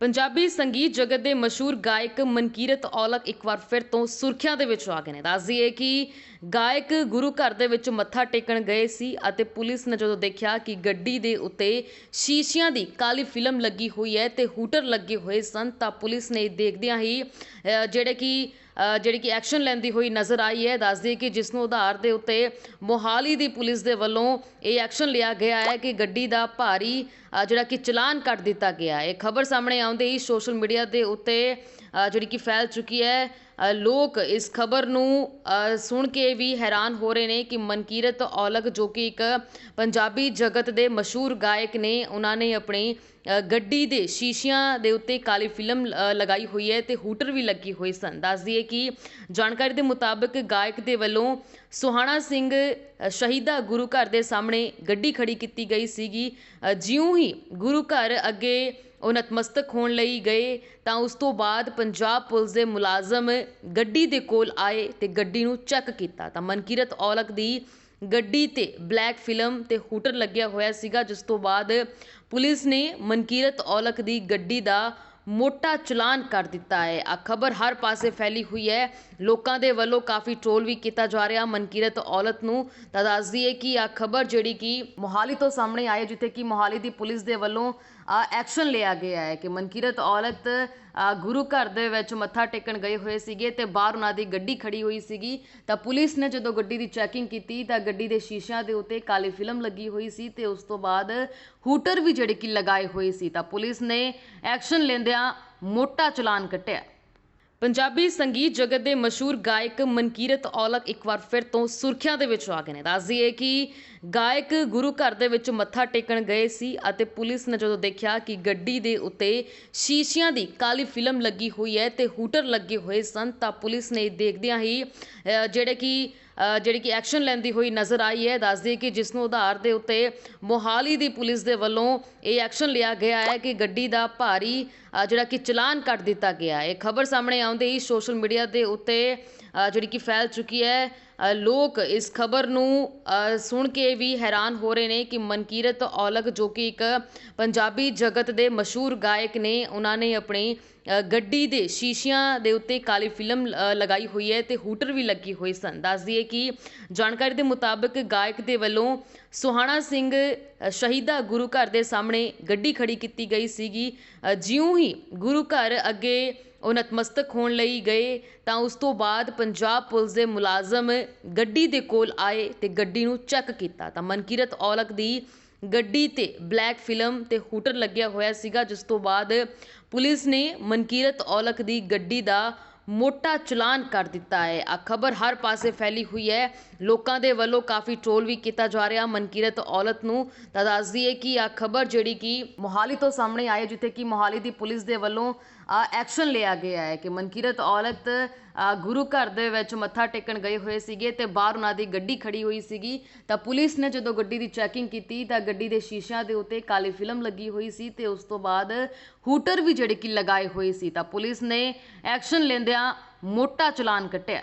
ਪੰਜਾਬੀ ਸੰਗੀਤ ਜਗਤ ਦੇ ਮਸ਼ਹੂਰ ਗਾਇਕ ਮਨਕੀਰਤ ਔਲਖ ਇੱਕ ਵਾਰ ਫਿਰ ਤੋਂ ਸੁਰਖੀਆਂ ਦੇ ਵਿੱਚ ਆ ਗਏ ਨੇ। ਦੱਸ ਦਈਏ ਕਿ ਗਾਇਕ ਗੁਰੂ ਘਰ ਦੇ ਵਿੱਚ ਮੱਥਾ ਟੇਕਣ ਗਏ ਸੀ ਅਤੇ ਪੁਲਿਸ ਨੇ ਜਦੋਂ ਦੇਖਿਆ ਕਿ ਗੱਡੀ ਦੇ ਉੱਤੇ ਸ਼ੀਸ਼ਿਆਂ ਦੀ ਕਾਲੀ ਫਿਲਮ ਲੱਗੀ ਹੋਈ ਹੈ ਤੇ ਹੂਟਰ ਲੱਗੇ ਹੋਏ ਸਨ ਤਾਂ ਪੁਲਿਸ ਨੇ ਦੇਖਦਿਆਂ ਹੀ ਜਿਹੜੇ ਕਿ ਜਿਹੜੀ ਕਿ ਐਕਸ਼ਨ ਲੈਂਦੀ ਹੋਈ ਨਜ਼ਰ ਆਈ ਹੈ। ਦੱਸਦੀ ਕਿ ਜਿਸ ਨੂੰ ਆਧਾਰ ਦੇ ਉੱਤੇ ਮੋਹਾਲੀ ਦੀ ਪੁਲਿਸ ਦੇ ਵੱਲੋਂ ਇਹ ਐਕਸ਼ਨ ਲਿਆ ਗਿਆ ਹੈ ਕਿ ਗੱਡੀ ਦਾ ਭਾਰੀ ਜਿਹੜਾ ਕਿ ਚਲਾਨ ਕੱਟ ਦਿੱਤਾ ਗਿਆ ਹੈ। ਇਹ ਖਬਰ ਸਾਹਮਣੇ ਆਉਂਦੇ ਹੀ ਸੋਸ਼ਲ ਮੀਡੀਆ ਦੇ ਉੱਤੇ ਜਿਹੜੀ ਕਿ ਫੈਲ ਚੁੱਕੀ ਹੈ। ਲੋਕ ਇਸ ਖਬਰ ਨੂੰ ਸੁਣ ਕੇ ਵੀ ਹੈਰਾਨ ਹੋ ਰਹੇ ਨੇ ਕਿ ਮਨਕੀਰਤ ਔਲਖ, ਜੋ ਕਿ ਇੱਕ ਪੰਜਾਬੀ ਜਗਤ ਦੇ ਮਸ਼ਹੂਰ ਗਾਇਕ ਨੇ, ਉਹਨਾਂ ਨੇ ਆਪਣੀ ਗੱਡੀ ਦੇ ਸ਼ੀਸ਼ਿਆਂ ਦੇ ਉੱਤੇ ਕਾਲੀ ਫਿਲਮ ਲਗਾਈ ਹੋਈ ਹੈ ਤੇ ਹੂਟਰ ਵੀ ਲੱਗੀ ਹੋਈ ਸਨ। ਦੱਸ ਦਈਏ ਕਿ ਜਾਣਕਾਰੀ ਦੇ ਮੁਤਾਬਕ ਗਾਇਕ ਦੇ ਵੱਲੋਂ ਸੁਹਾਣਾ ਸਿੰਘ ਸ਼ਹੀਦਾ ਗੁਰੂ ਘਰ ਦੇ ਸਾਹਮਣੇ ਗੱਡੀ ਖੜੀ ਕੀਤੀ ਗਈ ਸੀਗੀ। ਜਿਉਂ ਹੀ ਗੁਰੂ ਘਰ ਅੱਗੇ ਉਹ ਨਤਮਸਤਕ ਹੋਣ ਲਈ ਗਏ ਤਾਂ ਉਸ ਤੋਂ ਬਾਅਦ ਪੰਜਾਬ ਪੁਲਿਸ ਦੇ ਮੁਲਾਜ਼ਮ ਗੱਡੀ ਦੇ ਕੋਲ ਆਏ ਅਤੇ ਗੱਡੀ ਨੂੰ ਚੈੱਕ ਕੀਤਾ। ਤਾਂ ਮਨਕੀਰਤ ਔਲਖ ਦੀ ਗੱਡੀ ਤੇ ਬਲੈਕ ਫਿਲਮ ਅਤੇ ਹੂਟਰ ਲੱਗਿਆ ਹੋਇਆ ਸੀਗਾ, ਜਿਸ ਤੋਂ ਬਾਅਦ ਪੁਲਿਸ ਨੇ ਮਨਕੀਰਤ ਔਲਖ ਦੀ ਗੱਡੀ ਦਾ ਮੋਟਾ ਚਲਾਨ ਕਰ ਦਿੱਤਾ ਹੈ। ਆ ਖਬਰ ਹਰ ਪਾਸੇ ਫੈਲੀ ਹੋਈ ਹੈ। ਲੋਕਾਂ ਦੇ ਵੱਲੋਂ ਕਾਫੀ ਟ੍ਰੋਲ ਵੀ ਕੀਤਾ ਜਾ ਰਿਹਾ। ਮਨਕੀਰਤ ਔਲਤ ਨੂੰ ਤਾਂ ਦੱਸ ਦਈਏ ਕਿ ਆ ਖਬਰ ਜਿਹੜੀ ਕਿ ਮੋਹਾਲੀ ਤੋਂ ਸਾਹਮਣੇ ਆਈ ਜਿੱਥੇ ਕਿ ਮੋਹਾਲੀ ਦੀ ਪੁਲਿਸ ਦੇ ਵੱਲੋਂ ਐਕਸ਼ਨ ਲਿਆ ਗਿਆ ਹੈ ਕਿ ਮਨਕੀਰਤ ਔਲਤ ਗੁਰੂ ਘਰ ਦੇ ਵਿੱਚ ਮੱਥਾ ਟੇਕਣ ਗਏ ਹੋਏ ਸੀਗੇ ਤੇ ਬਾਹਰ ਉਹਨਾਂ ਦੀ ਗੱਡੀ ਖੜੀ ਹੋਈ ਸੀਗੀ। ਤਾਂ ਪੁਲਿਸ ਨੇ ਜਦੋਂ ਗੱਡੀ ਦੀ ਚੈਕਿੰਗ ਕੀਤੀ ਤਾਂ ਗੱਡੀ ਦੇ ਸ਼ੀਸ਼ਿਆਂ ਦੇ ਉੱਤੇ ਕਾਲੀ ਫਿਲਮ ਲੱਗੀ ਹੋਈ ਸੀ ਤੇ ਉਸ ਤੋਂ ਬਾਅਦ ਹੂਟਰ ਵੀ ਜਿਹੜੇ ਕਿ ਲਗਾਏ ਹੋਏ ਸੀ। ਤਾਂ ਪੁਲਿਸ ਨੇ ਐਕਸ਼ਨ ਲੈਂਦਿਆਂ ਮੋਟਾ ਚਲਾਨ ਕੱਟਿਆ। ਪੰਜਾਬੀ ਸੰਗੀਤ ਜਗਤ ਦੇ ਮਸ਼ਹੂਰ ਗਾਇਕ ਮਨਕੀਰਤ ਔਲਖ ਇੱਕ ਵਾਰ ਫਿਰ ਤੋਂ ਸੁਰਖੀਆਂ ਦੇ ਵਿੱਚ ਆ ਗਏ ਨੇ। ਦੱਸ ਦਈਏ ਕਿ ਗਾਇਕ ਗੁਰੂ ਘਰ ਦੇ ਵਿੱਚ ਮੱਥਾ ਟੇਕਣ ਗਏ ਸੀ ਅਤੇ ਪੁਲਿਸ ਨੇ ਜਦੋਂ ਦੇਖਿਆ ਕਿ ਗੱਡੀ ਦੇ ਉੱਤੇ ਸ਼ੀਸ਼ਿਆਂ ਦੀ ਕਾਲੀ ਫਿਲਮ ਲੱਗੀ ਹੋਈ ਹੈ ਤੇ ਹੂਟਰ ਲੱਗੇ ਹੋਏ ਸਨ ਤਾਂ ਪੁਲਿਸ ਨੇ ਦੇਖਦਿਆਂ ਹੀ ਜਿਹੜੇ ਕਿ ਜਿਹੜੀ ਕਿ ਐਕਸ਼ਨ ਲੈਂਦੀ ਹੋਈ ਨਜ਼ਰ ਆਈ ਹੈ। ਦੱਸਦੀ ਕਿ ਜਿਸ ਨੂੰ ਆਧਾਰ ਦੇ ਉੱਤੇ ਮੋਹਾਲੀ ਦੀ ਪੁਲਿਸ ਦੇ ਵੱਲੋਂ ਇਹ ਐਕਸ਼ਨ ਲਿਆ ਗਿਆ ਹੈ ਕਿ ਗੱਡੀ ਦਾ ਭਾਰੀ ਜਿਹੜਾ ਕਿ ਚਲਾਨ ਕੱਟ ਦਿੱਤਾ ਗਿਆ ਹੈ। ਇਹ ਖਬਰ ਸਾਹਮਣੇ ਆਉਂਦੇ ਹੀ ਸੋਸ਼ਲ ਮੀਡੀਆ ਦੇ ਉੱਤੇ ਜਿਹੜੀ ਕਿ ਫੈਲ ਚੁੱਕੀ ਹੈ। ਲੋਕ ਇਸ ਖਬਰ ਨੂੰ ਸੁਣ ਕੇ ਵੀ ਹੈਰਾਨ ਹੋ ਰਹੇ ਨੇ ਕਿ ਮਨਕੀਰਤ ਔਲਖ, ਜੋ ਕਿ ਇੱਕ ਪੰਜਾਬੀ ਜਗਤ ਦੇ ਮਸ਼ਹੂਰ ਗਾਇਕ ਨੇ, ਉਹਨਾਂ ਨੇ ਆਪਣੀ ਗੱਡੀ ਦੇ ਸ਼ੀਸ਼ਿਆਂ ਦੇ ਉੱਤੇ ਕਾਲੀ ਫਿਲਮ ਲਗਾਈ ਹੋਈ ਹੈ ਤੇ ਹੂਟਰ ਵੀ ਲੱਗੀ ਹੋਈ ਸਨ। ਦੱਸ ਦਈਏ ਕਿ ਜਾਣਕਾਰੀ ਦੇ ਮੁਤਾਬਕ ਗਾਇਕ ਦੇ ਵੱਲੋਂ ਸੁਹਾਣਾ ਸਿੰਘ ਸ਼ਹੀਦਾ ਗੁਰੂ ਘਰ ਦੇ ਸਾਹਮਣੇ ਗੱਡੀ ਖੜੀ ਕੀਤੀ ਗਈ ਸੀਗੀ। ਜਿਉਂ ਹੀ ਗੁਰੂ ਘਰ ਅੱਗੇ ਉਹ ਨਤਮਸਤਕ ਹੋਣ ਲਈ ਗਏ ਤਾਂ ਉਸ ਤੋਂ ਬਾਅਦ ਪੰਜਾਬ ਪੁਲਿਸ ਦੇ ਮੁਲਾਜ਼ਮ ਗੱਡੀ ਦੇ ਕੋਲ ਆਏ ਅਤੇ ਗੱਡੀ ਨੂੰ ਚੈੱਕ ਕੀਤਾ। ਤਾਂ ਮਨਕੀਰਤ ਔਲਖ ਦੀ ਗੱਡੀ ਤੇ ਬਲੈਕ ਫਿਲਮ ਅਤੇ ਹੂਟਰ ਲੱਗਿਆ ਹੋਇਆ ਸੀਗਾ, ਜਿਸ ਤੋਂ ਬਾਅਦ ਪੁਲਿਸ ਨੇ ਮਨਕੀਰਤ ਔਲਖ ਦੀ ਗੱਡੀ ਦਾ ਮੋਟਾ ਚਲਾਨ ਕਰ ਦਿੱਤਾ ਹੈ। ਆ ਖਬਰ ਹਰ ਪਾਸੇ ਫੈਲੀ ਹੋਈ ਹੈ। ਲੋਕਾਂ ਦੇ ਵੱਲੋਂ ਕਾਫੀ ਟ੍ਰੋਲ ਵੀ ਕੀਤਾ ਜਾ ਰਿਹਾ ਮਨਕੀਰਤ ਔਲਤ ਨੂੰ। ਤਾਂ ਦੱਸ ਦਈਏ ਕਿ ਆ ਖਬਰ ਜਿਹੜੀ ਕਿ ਮੋਹਾਲੀ ਤੋਂ ਸਾਹਮਣੇ ਆਈ ਜਿੱਥੇ ਕਿ ਮੋਹਾਲੀ ਦੀ ਪੁਲਿਸ ਦੇ ਵੱਲੋਂ ਐਕਸ਼ਨ ਲਿਆ ਗਿਆ ਹੈ ਕਿ ਮਨਕੀਰਤ ਔਲਤ ਗੁਰੂ ਘਰ ਦੇ ਵਿੱਚ ਮੱਥਾ ਟੇਕਣ ਗਏ ਹੋਏ ਸੀਗੇ ਤੇ ਬਾਹਰ ਉਹਨਾਂ ਦੀ ਗੱਡੀ ਖੜੀ ਹੋਈ ਸੀਗੀ। ਤਾਂ ਪੁਲਿਸ ਨੇ ਜਦੋਂ ਗੱਡੀ ਦੀ ਚੈਕਿੰਗ ਕੀਤੀ ਤਾਂ ਗੱਡੀ ਦੇ ਸ਼ੀਸ਼ਿਆਂ ਦੇ ਉੱਤੇ ਕਾਲੀ ਫਿਲਮ ਲੱਗੀ ਹੋਈ ਸੀ ਤੇ ਉਸ ਤੋਂ ਬਾਅਦ ਹੂਟਰ ਵੀ ਜਿਹੜੇ ਕਿ ਲਗਾਏ ਹੋਏ ਸੀ। ਤਾਂ ਪੁਲਿਸ ਨੇ ਐਕਸ਼ਨ ਲੈਂਦਿਆਂ ਮੋਟਾ ਚਲਾਨ ਕੱਟਿਆ।